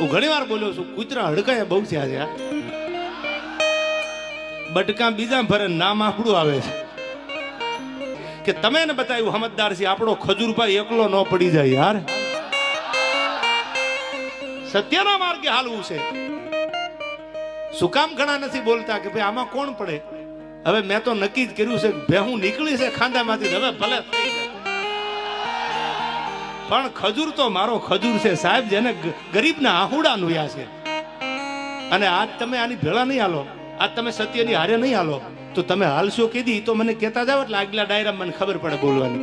હું ઘણી વાર બોલ્યો છું, કૂતરા હડકાયા બહુ થયા છે બટકા બીજા ભરે નામ આપણું આવે છે. કે તમે ને બતાવ્યું સમજદાર છે, આપણો ખજૂરભાઈ એકલો ન પડી જાય, યાર. સત્યના માર્ગે હાલવું છે. શું કામ ઘણા નથી બોલતા કે ભાઈ આમાં કોણ પડે? હવે મેં તો નક્કી જ કર્યું છે કે હું નીકળી છે ખાંદામાંથી હવે ભલે. પણ ખજૂર તો મારો ખજૂર છે સાહેબ, જેને ગરીબના આહુડા નુયા છે. અને આજ તમે આની ભેળા નહીં હાલો. આજ તમે સત્યની હારે નહીં હાલો. તો તમે હાલશો કીધી તો મને કહેતા જાવ એટલે આગલા ડાયરા મને ખબર પડે બોલવાની.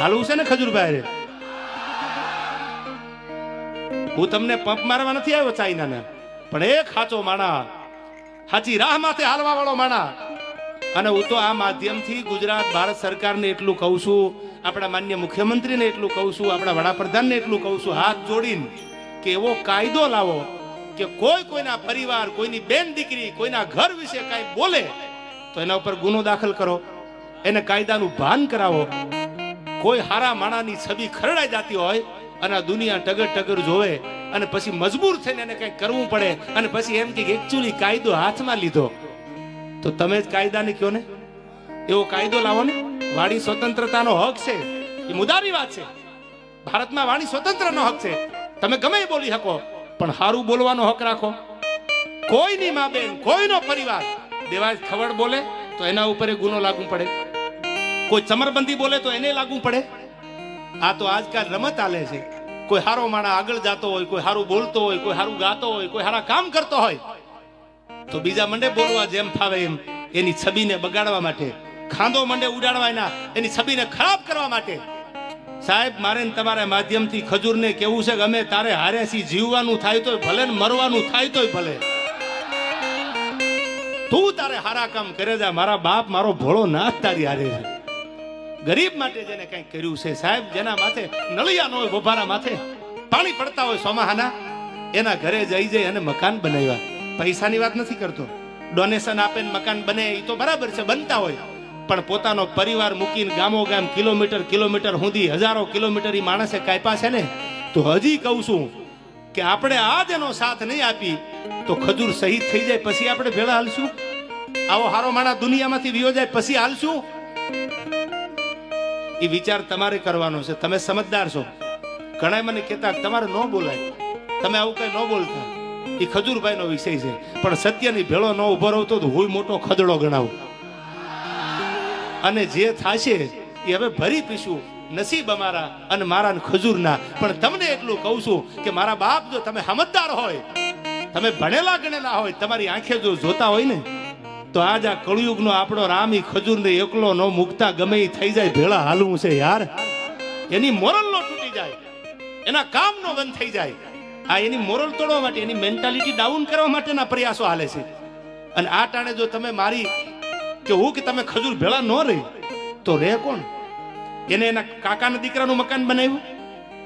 હાલવું છે ને ખજૂરભાઈ રે હું તમને પંપ મારવા નથી આવ્યો ચાઇનાને. પણ એક ખાચો માણા સાચી રાહ માથે હાલવા વાળો માણા. અને હું તો આ માધ્યમથી ગુજરાત ભારત સરકારને એટલું કહું છું, આપણા માન્ય મુખ્યમંત્રીને એટલું કહું છું, આપણા વડાપ્રધાનને એટલું કહું છું, હાથ જોડીને કે એવો કાયદો લાવો કે કોઈ કોઈના પરિવાર, કોઈની બેન દીકરી, કોઈના ઘર વિશે કાંઈ બોલે તો એના ઉપર ગુનો દાખલ કરો. એને કાયદાનું ભાન કરાવો. કોઈ હારા માણાની છબી ખરડાઈ જતી હોય અને દુનિયા ટગર ટગર જોવે અને પછી મજબૂર થઈને એને કંઈક કરવું પડે અને પછી એમ કે એકચ્યુઅલી કાયદો હાથમાં લીધો. તો તમે જ કાયદાને કયો ને? એવો કાયદો લાવો ને. વાણી સ્વતંત્રતાનો હક છે. એ મુદાની વાત છે. ભારતમાં વાણી સ્વતંત્રનો હક છે. તમે ગમે બોલી શકો, પણ સારું બોલવાનો હક રાખો. કોઈની મા બેન, કોઈનો પરિવાર દેવાજ ખવડ બોલે તો એના ઉપર એ ગુનો લાગુ પડે. કોઈ ચમરબંધી બોલે તો એને લાગુ પડે. આ તો આજકાલ રમત આલે છે. કોઈ હારો માણા આગળ જાતો હોય, કોઈ હારું બોલતો હોય, કોઈ હારું ગાતો હોય, કોઈ હારા કામ કરતો હોય તો બીજા મંડે બોલવા જેમ ફાવે એમ. એની છબીને બગાડવા માટે ખાંદો મંડે ઉડાડવા એના છબીને ખરાબ કરવા માટે. સાહેબ, મારે તમારા માધ્યમથી ખજૂરને કેવું છે કે અમે તારે હાર્યાસી જીવવાનું થાય તોય ભલે ને મરવાનું થાય તોય ભલે. તું તારે હારા કામ કરે જા મારા બાપ મારો ભોળો નાથ તારી હારે છે. ગરીબ માટે જેને કંઈક કર્યું છે, સાહેબ, જેના માથે નળિયા ન હોય બભારા માથે પાણી પડતા હોય સોમાહાના, એના ઘરે જઈ જઈ અને મકાન બનાવ્યા. પૈસાની વાત નથી કરતો. ડોનેશન આપે ને મકાન બને એ તો બરાબર છે, બનતા હોય. પણ પોતાનો પરિવાર મૂકીને ગામો ગામ કિલોમીટર કિલોમીટર સુધી હજારો કિલોમીટર ઈ માણસે કાપ્યા છે ને, તો હજી કહું છું કે આપણે આજ એનો સાથ નહીં આપી, તો ખજૂર શહીદ થઈ જાય પછી આપણે ભેળા હાલશું? આવો હારો માણા દુનિયામાંથી વિયો જાય પછી હાલશું? એ વિચાર તમારે કરવાનો છે, તમે સમજદાર છો. ઘણા મને કહેતા તમારે ન બોલાય. તમે આવું કઈ ન બોલતા. એ ખજૂરભાઈનો વિષય છે. પણ સત્યની ભેળો ન ઊભો રહતો તો હું મોટો ખદડો ગણાવું. અને જે થશે એ હવે ભરી પીશું, નસીબ અમારા અને મારા ખજૂરના. પણ તમને એટલું કહું છું કે મારા બાપ જો તમે સમજદાર હોય, તમે ભણેલા ગણેલા હોય, તમારી આંખે જો જોતા હોય ને, તો આજ આ કળિયુગનો આપણો રામ ઈ ખજૂરને એકલો ન મુકતા ગમે એ થઈ જાય, ભેળા હાલવું છે યાર. એની મોરલ નો તૂટી જાય. એના કામ નો બંધ થઈ જાય. આ એની મોરલ તોડવા માટે, એની મેન્ટાલિટી ડાઉન કરવા માટેના પ્રયાસો હાલે છે. અને આ ટાણે જો તમે મારી કે હું કે તમે ખજૂર ભેળા ન રહી, તો રે કોણ? એને એના કાકાના દીકરાનું મકાન બનાવ્યું?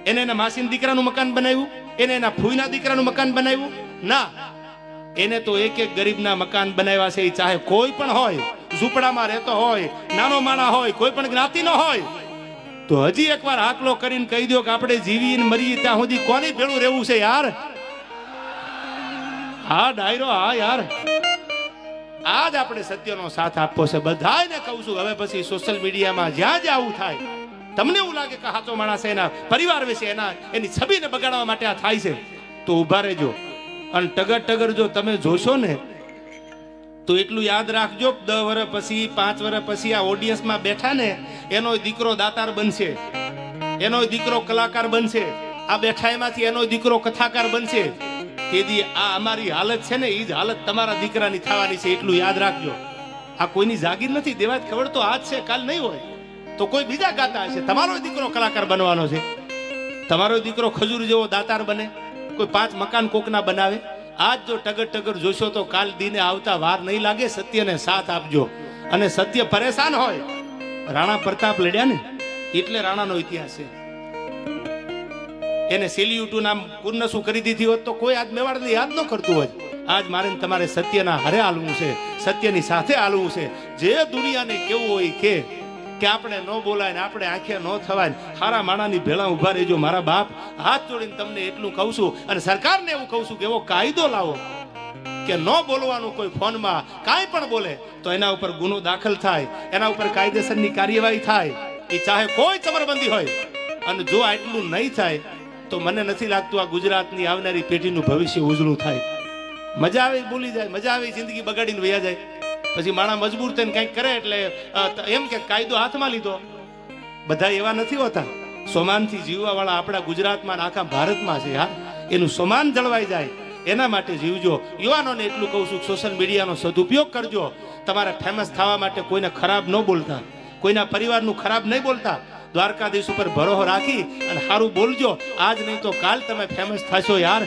એને એના માસીના દીકરાનું મકાન બનાવ્યું? એને એના ફૂઈના દીકરાનું મકાન બનાવ્યું? ના. એને તો એક એક ગરીબના મકાન બનાવ્યા છે, એ ચાહે કોઈ પણ હોય, ઝૂંપડામાં રહેતો હોય, નાનો માણા હોય, કોઈ પણ જ્ઞાતિનો હોય તો હજી એકવાર આકલો કરીને કહી દો કે આપણે જીવીને મરીએ ત્યાં સુધી કોની ભેળું રહેવું છે યાર? હા, ડાયરો, હા, યાર. આજ આપણે સત્યનો સાથ આપવો છે. બધાને કહું છું, હવે પછી સોશિયલ મીડિયામાં જ્યાં જ્યાં આવું થાય, તમને એવું લાગે કે સાચો માણસ એના પરિવાર વિશે એના, એની છબીને બગાડવા માટે આ થાય છે, તો ઊભા રહેજો. અને ટગર ટગર જો તમે જોશો ને તો એટલું યાદ રાખજો દસ વર્ષ પછી, પાંચ વર્ષ પછી આ ઓડિયન્સમાં બેઠા ને, એનો દીકરો દાતાર બનશે. એનો દીકરો કલાકાર બનશે. આ બેઠા એમાંથી એનો દીકરો કથાકાર બનશે. તેથી આ અમારી હાલત છે ને એ જ હાલત તમારા દીકરાની થવાની છે, એટલું યાદ રાખજો. આ કોઈની જાગીર નથી દેવા ખબર તો આજ છે, કાલ નહીં હોય. તો કોઈ બીજા ગાતા હશે. તમારો દીકરો કલાકાર બનવાનો છે. તમારો દીકરો ખજૂર જેવો દાતાર બને. કોઈ પાંચ મકાન કોકના બનાવે. આજ જો ટગર ટગર જોશો તો કાલ દીને આવતા વાર નહીં લાગે, સત્યને સાથ આપજો. અને સત્ય પરેશાન હોય, રાણા પ્રતાપ લડ્યા ને, એટલે રાણાનો ઇતિહાસ છે. એને સેલ્યુટુ નામ પૂર્ણ શું કરી દીધી હોત તો કોઈ આજ મેવાડને યાદ ન કરતું હોય આજ મારે તમારે સત્યના હરે હાલવું છે, સત્યની સાથે હાલવું છે. જે દુનિયાને કેવું હોય કે કે આપણે ન બોલાય ને આપણે આંખે ન થવાય ને હારા માણાની ભેળા ઊભા રહેજો, મારા બાપ. હાથ જોડીને તમને એટલું કહું છું અને સરકારને એવું કહું છું કે એવો કાયદો લાવો કે ન બોલવાનું કોઈ ફોનમાં, કાંઈ પણ બોલે, તો એના ઉપર ગુનો દાખલ થાય, એના ઉપર કાયદેસરની કાર્યવાહી થાય. એ ચાહે કોઈ ચમરબંધી હોય. અને જો આટલું નહીં થાય, તો મને નથી લાગતું આ ગુજરાતની આવનારી પેઢીનું ભવિષ્ય ઉજળું થાય. મજા આવે બોલી જાય, મજા આવે જિંદગી બગાડીને વયા જાય. પછી માણા મજબૂર થઈને કંઈક કરે એટલે એમ કે કાયદો હાથમાં લીધો. બધા એવા નથી હોતા. સોમાનથી જીવવાવાળા આપણા ગુજરાતમાં આખા ભારતમાં છે યાર એનું સમાન જળવાઈ જાય. એના માટે જીવજો. યુવાનોને એટલું કહું છું, સોશિયલ મીડિયાનો સદુપયોગ કરજો. તમારે ફેમસ થવા માટે કોઈને ખરાબ ન બોલતા. કોઈના પરિવારનું ખરાબ નહીં બોલતા. દ્વારકાધીશ ઉપર ભરોહો રાખી અને સારું બોલજો. આજ નહીં તો કાલ તમે ફેમસ થશો, યાર.